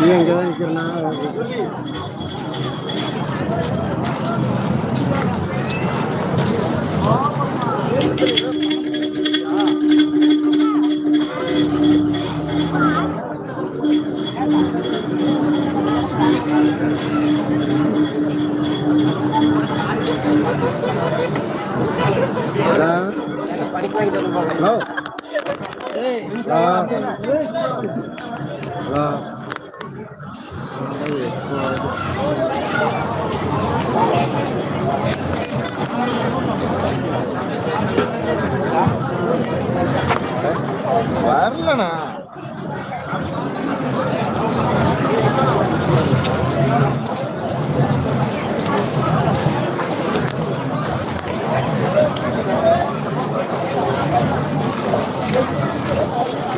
நீ எங்கே தான் நிற்கிறனா வரலண்ணா.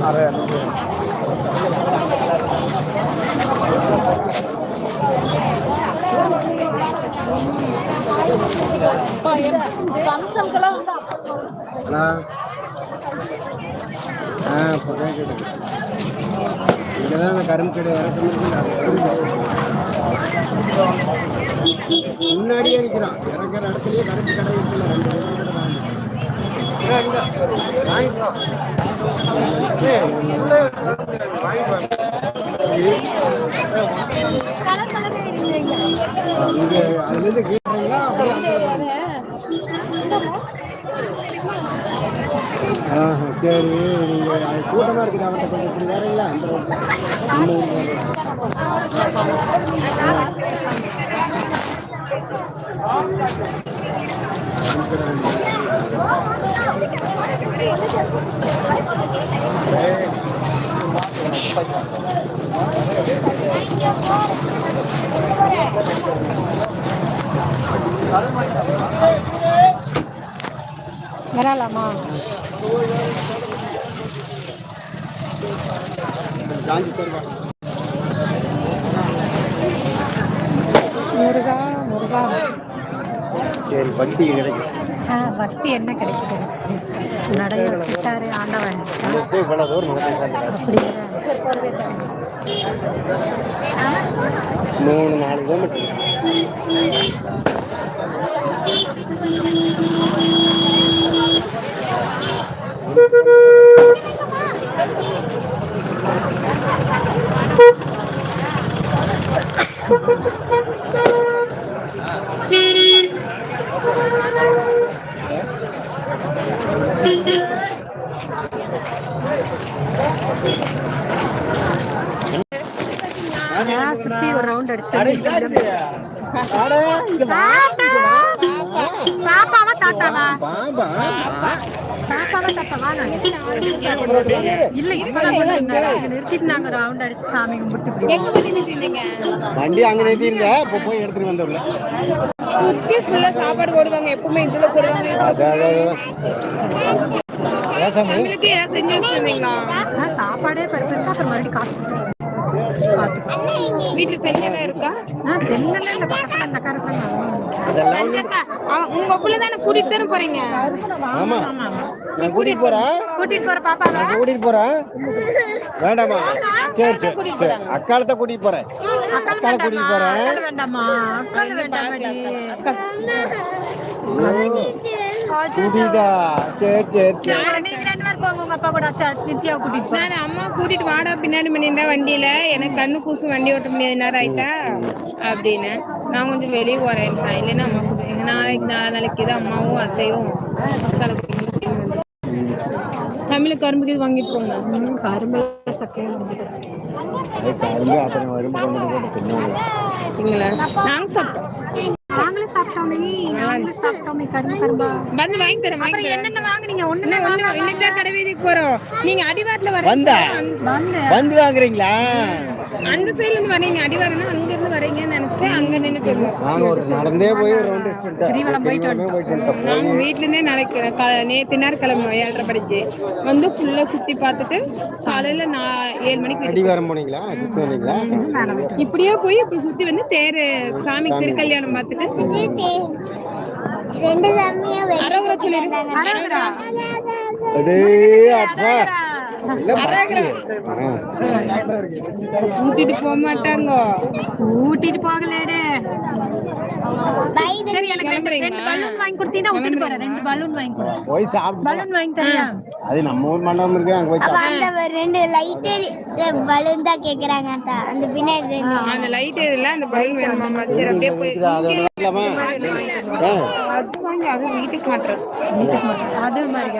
அரே ஃபங்க்ஷனுக்கெல்லாம் வந்து ஹலோ ஆ பக்கம் கேட்குது இங்கே தான் அந்த கரும்பு முன்னாடியே இருக்கிறான் இறக்குற இடத்துலயே கரும்பு கடை இருக்குல்ல ரெண்டு இங்கே அதுலேருந்து கேட்டுறீங்களா ஆ சரி நீங்கள் கூட்டமாக இருக்குது அவர்கிட்ட கொஞ்சம் இப்படி வரீங்களா அந்த வரலாமா? முருகா முருகா. சரி பக்தி கிடைக்கும் ஆ, பக்தி என்ன கிடைக்குது? நடைய விட்டாரு ஆண்டவன். மூணு நாலு கிலோமீட்டர் நான் சுத்தி ஒரு ரவுண்ட் அடிச்சு பாப்பாவா தாத்தாவா பாபா பாப்பாவா தாத்தாவா இல்ல இப்பதான் நிறுத்திட்டு நாங்க ரவுண்ட் அடிச்சு சாமி கும்பிட்டு வண்டி அங்கே நிறுத்திருங்க இப்போ போய் எடுத்துட்டு வந்தோம்ல சுத்தி ஃபுல்லா சாப்பாடு போடுவாங்க. எப்பவுமே இதுல போடுவாங்க. சாப்பாடே பெருப்பா அப்புறம் மறுபடியும் காசு கொடுத்து பாத்துக்கோ. வீட்டுல இருக்கா? ஆ பக்கத்துல கருத்துல அதெல்லாம் அவன் உங்க புள்ள தானே கூட்டிட்டு தானே போறீங்க? ஆமா. நான் கூட்டிட்டு போறேன் கூட்டிட்டு போற பாப்பாவா? நான் கூட்டிட்டு போறேன் வேண்டாமா. சரி சரி சரி. அக்காலத்தை கூட்டிட்டு போறேன். அக்கால கூட்டிட்டு போறேன். வேண்டாமா? அக்கால வேண்டாமாடி. கூட்டிட்டா சரி சரி சரி சரி, நீங்க ரெண்டு பேரும் போங்க உங்க அப்பா கூட அச்சா, நித்யாவை கூட்டிட்டு நான் அம்மா கூட்டிட்டு வாடா பின்னாடி பண்ணிருந்தா வண்டியில. எனக்கு கண்ணு கூசு வண்டி ஓட்ட முடியாது நேரம் ஆயிட்டா? அப்படின்னு. நான் கொஞ்சம் வெளியே போறேன். இல்லைன்னா அம்மா கூப்பிடுங்க நாளைக்கு நாலு நாளைக்கு இது அம்மாவும் அத்தையும் அக்கால கூட்டிட்டு வந்து. தமிழ் கரும்புக்கு இது வாங்கிட்டு போங்க. கரும்பு சக்கையும் நாங்க சாப்பிட்டோம். சாப்பிட்டோமே நாங்களே சாப்பிட்டோமே கரும்பு கரும்பா. வந்து வாங்கி தரேன் வாங்கி என்னென்ன வாங்குனீங்க? ஒண்ணுமே இன்னும் ஒண்ணு இன்னைக்கு தான் கடை வீதிக்கு போறோம். நீங்க அடிவாரத்துல வர வந்தா? வாங்குறீங்களா? அந்த சைடுல இருந்து வரீங்க அடிவாரம்னா அங்க வரீங்கன்னு நினைச்சிட்டு அங்க நின்று போயிருந்தோம் நடந்தே போய் ரவுண்ட் கிரிவலம் போயிட்டு வந்துட்டோம். நாங்க க- நேத்து நேரம் கிளம்புவோம் ஏழரை மணிக்கு. வந்து ஃபுல்லா சுத்தி பார்த்துட்டு காலையில நான் ஏழு மணிக்கு அடிவாரம் போனீங்களா? இப்படியே போய் இப்படி சுத்தி வந்து தேர் சாமி திருக்கல்யாணம் பார்த்துட்டு. ரெண்டு சாமியும் அரவரை அரவரா? அடே அப்பா. கூட்டிட்டு போக மாட்டாங்க. கூட்டிட்டு போகலேடே. சரி எனக்கு ரெண்டு ரெண்டு பலூன் வாங்கி கொடுத்தீங்கன்னா விட்டுட்டு போறேன். ரெண்டு பலூன் வாங்கி கொடு. போய் சாப்பிட்டு பலூன் வாங்கி தரியா அது நம்ம ஊர் மண்டபம் இருக்கு அங்க போய் அந்த ரெண்டு லைட்டு பலூன் தான் கேக்குறாங்க அத்தா. அந்த பின்னாடி ரெண்டு. அந்த லைட் இல்ல அந்த பலூன் வேணுமாமா சரி அப்படியே போய் அதை வாங்கலாமா ஆ. அது வாங்கி அது வீட்டுக்கு மாட்டுறது. அது மாதிரி.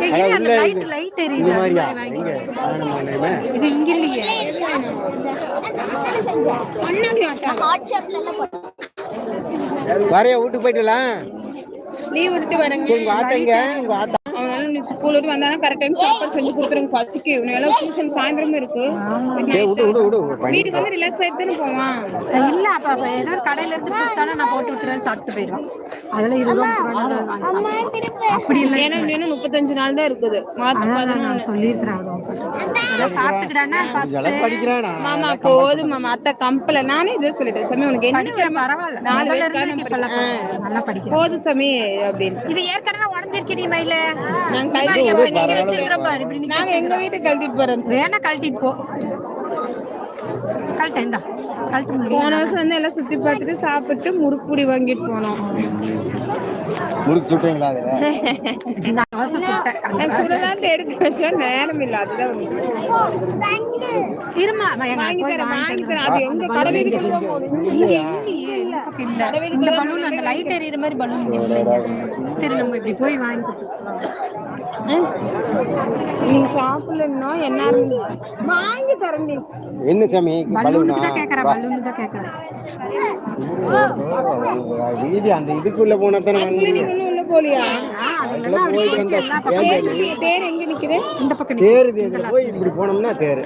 அந்த உள்ள லைட் இது. மாதிரியா? எங்க? இங்க இல்லையே. போட்டு வரையா வீட்டுக்கு போயிட்டுலாம் லீவ் விட்டு வரேங்க. உங்க ஆத்தா நீ ஸ்கூல் விட்டு கரெக்ட் டைம் சாப்பாடு செஞ்சு கொடுத்துருங்க. பசிக்கு. இவனால டியூஷன் சாயந்தரமும் இருக்கு. வீட்டுக்கு வந்து ரிலாக்ஸ் ஆயிட்டு தானே போவான்? இல்ல அப்ப ஏதாவது கடையில இருந்து கொடுத்தாலும் நான் போட்டு விட்டுறேன் சாப்பிட்டு போயிடுவான். அதுல இருபது. அப்படி இல்லை. ஏன்னா இன்னும் முப்பத்தஞ்சு நாள் தான் இருக்குது. மார்ச் நான் சொல்லியிருக்கிறேன் மாமா போதும் மாமா. அத்தை கம்பல நானே இதே சொல்லிட்டேன் சாமி உனக்கு என்ன பரவாயில்ல. நாலு. நல்லா படிக்கிறேன் போதும் சாமி அப்படின்னு. இது ஏற்கனவே கழட்டி எப்படி நீங்க வச்சிருக்கிற பாரு இப்படி நீங்க எங்க வீட்டுக்கு கழட்டிட்டு போறோம் வேணா கழட்டிட்டு போ. கழட்ட இந்தா. கழட்ட முடியும் போன வருஷம் வந்து எல்லாம் சுத்தி பார்த்துட்டு சாப்பிட்டு முறுக்குடி வாங்கிட்டு போனோம். முறுக்கு சுட்டீங்களா அதுல எடுத்து வச்சா நேரம் இல்ல அதுதான். இருமா வாங்கி போய் தரேன் வாங்கி வாங்கிட்டு தரேன். அது எங்க கடை வீட்டுக்கு கூட போகணும். இங்க இல்ல இந்த பலூன் அந்த லைட் எரியுற மாதிரி பலூன் இல்ல சரி நம்ம இப்படி போய் வாங்கி கொடுத்துக்கலாம். நீங்க சாப்பிடலன்னா என்ன வாங்கி தரேன். நீ என்ன சாமி? பலூனா தான் கேக்குறேன் பலூனுக்கு தான் கேக்குறேன். வீதி அந்த இதுக்குள்ள போனா தானே உள்ள போலியா போயிட்டு வந்தா தேர் நிக்கு- தேர் எங்க நிக்குது? இந்த பக்கம் தேரு தேரு போய் இப்படி போனோம்னா தேரு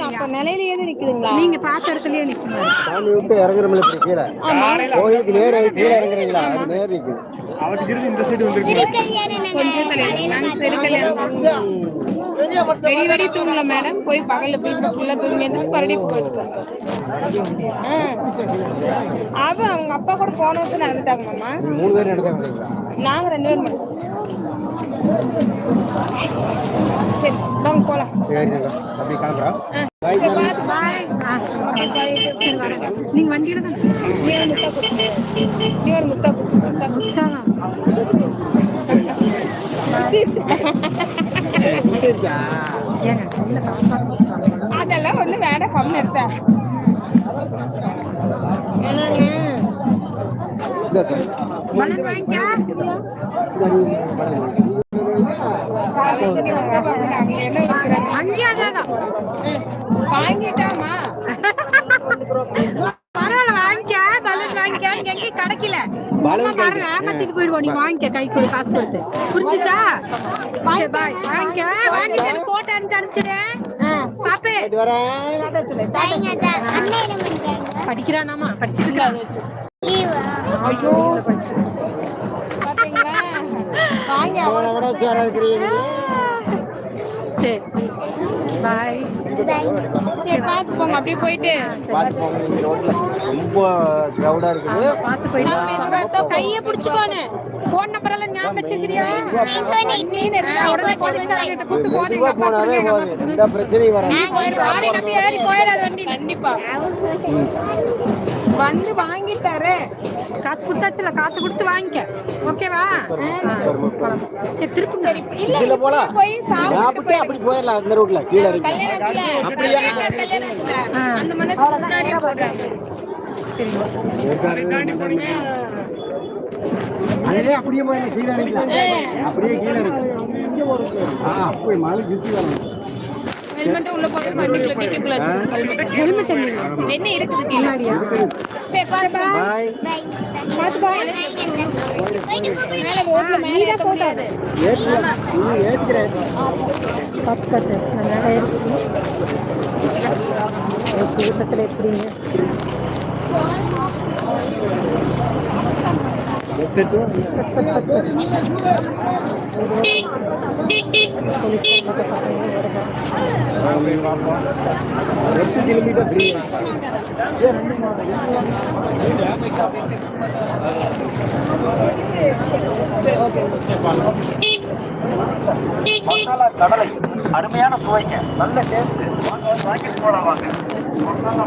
அப்ப நிலையிலேயே நிக்குதுங்களா நீங்க பார்த்த இடத்துலயே நிக்கணும் சாமி விட்டு இறங்குறோம்ல இப்படி கீழே. கோயிலுக்கு நேர் அது கீழே இறங்குறீங்களா? அது நேர் இருக்குது திருக்கல்யாணம் கொஞ்சம் நாங்க திருக்கல்யாணம் வெடி வெடி தூங்கல மேடம் போய் பகல்ல வீட்டுல ஃபுல்லா தூங்கி எந்திரிச்சு மறுபடியும் போயிட்டு அவ அவங்க அப்பா கூட போன வருஷம் நடந்துட்டாங்க மாமா. மூணு பேர் நடக்க மாட்டீங்களா நாங்க ரெண்டு பேரும் மட்டும். சரி வாங்க போலாம். சரி நல்லா. அப்படி கிளம்புறோம். நீங்க வண்டியில தான் நீ ஒரு முட்டை கொடு நீ ஒரு முட்டை கொடு முட்டை கொடு. விட்டுருச்சா ஏங்க கையில காசு வாங்கி கொடுத்துருவாங்க. அதெல்லாம் வந்து வேண்டாம் கம்மி எடுத்த வாங்கிக்கா. அங்கேயே அதான் வாங்கிட்டாமா பரவாயில்ல வாங்கிக்க. பலூன் வாங்கிக்க. இங்க எங்கேயும் கிடைக்கல. பாருங்க ஏமாத்திட்டு போயிடுவோம். நீ வாங்கிக்க. கை கொடு காசு கொடுத்து. புரிஞ்சுதா? சரி பாய் வாங்கிக்க. வாங்கிட்டு போட்டோ அனுப்பிச்சு அனுப்பிச்சிடுறேன் பாப்பே. படிக்கிறானாமா படிச்சிட்டு ஐயோ அவளை விட உஷாரா இருக்கிறீங்க சரி. பாய் சரி பார்த்து போங்க. அப்படியே போயிட்டு. பார்த்து போங்க. நீங்க ரோட்ல ரொம்ப கிரௌடா இருக்குது. பார்த்து போயிட்டு கையை பிடிச்சுக்கோன்னு. போன் நம்பர் எல்லாம் ஞாபகம் வச்சுக்கிறியா? உடனே போலீஸ்காரங்கிட்ட கூப்பிட்டு போன் மெதுவா போனாவே போதும். எந்த பிரச்சனையும் வராது. ஏறி போயிடாத வண்டி. கண்டிப்பா. வந்து வாங்கி தரேன் காசு கொடுத்தாச்சுல காசு கொடுத்து வாங்கிக்க. ஓகேவா? சரி திருப்புங்க. சரி இதுல போலாம். போய் சாப்பிட்டு அப்படி போயிடலாம் அந்த ரோட்ல கீழே இருக்கு. அப்படியா? அந்த மனசு முன்னாடியே அதுலயே அப்படியே போய் கீழே இறக்கலாம் அப்படியே கீழே இருக்கு ஆ அப்படி மலை சுத்தி வரணும். ஹெல்மெட் உள்ள போய். ஹெல்மெட் என்ன? என்ன இருக்குது? பின்னாடியா சரி. பாய். மேல மேல ஏத்துறேன் ஏத்துறேன் இருக்கு. பக்கத்தில் எப்படிங்க போலீஸ்கார் பக்கம் சத்தம் வருதா எட்டு கிலோமீட்டர் மசாலா கடலை அருமையான சுவைங்க. நல்ல டேஸ்ட் வாங்க வாங்கிட்டு போலாம் வாங்க. மசாலா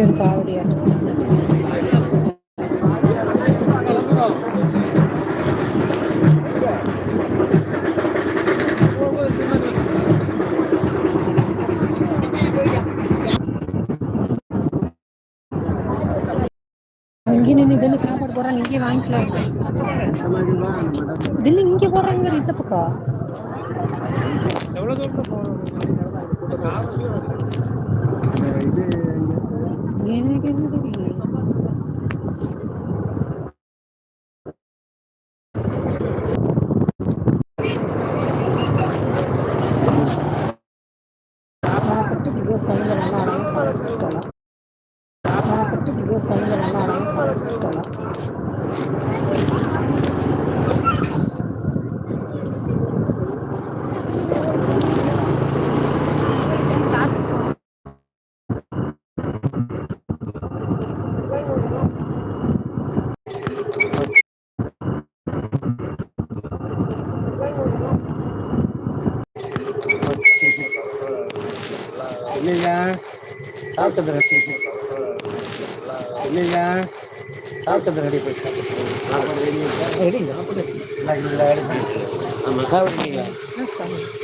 இங்கே இருக்கா காவடியா இங்கே நின்று இதில் சாப்பாடு இங்கே வாங்கிக்கலாம். இதில் இங்கே போடுறாங்க இந்த பக்கம்? இது எனக்கு என்ன தெரியல சாப்பிட்டு இது கையில் நல்லா அடங்கி சாப்பிட்டு சாப்பிட்டு இது கையில் நல்லா அடங்கி சாப்பிட்டு இல்லையா சாப்பிட்டது ரெடி இல்லையா சாப்பிட்டது ரெடி போயிட்டு ரெடி ஆமாம் சாப்பிட்டீங்களா?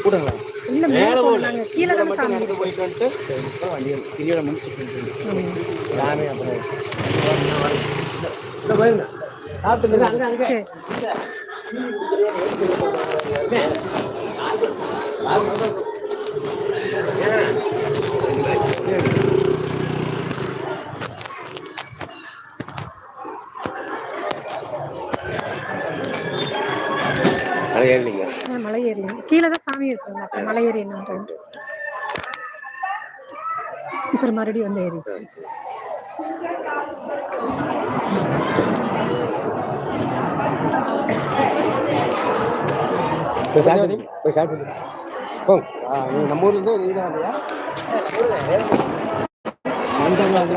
கூடுங்களா இல்லை மேலே போனாங்க கீழே தான் போயிட்டு வந்துட்டு சரி வண்டியில் கீழே முடிச்சுட்டு யாமே அப்புறம் இந்த பாருங்க. சாப்பிட்டது அங்கே அங்கே. சரி அது ஏறிங்க ஆ, மலை ஏறலாம் கீழே தான் சாமி இருக்குங்க அப்புறம் மலை ஏறி என்ன அப்புறம் மறுபடியும் வந்து ஏறி. போய் போய் சாப்பிட்டு போங்க. ஆ நீ நம்ம ஊர்ல இருந்து நீ தான் வந்தியா? மஞ்சள் வந்து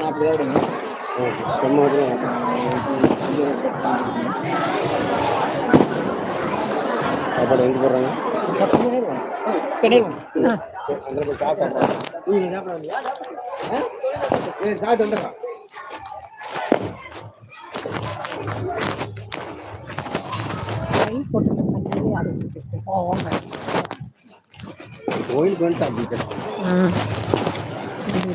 நம்ம ஊர்ல சாப்பாடு எங்க போடுறாங்க ஆ அந்த சாப்பிட்டு கோயிலுக்கு வந்துட்டு அப்படி சரி.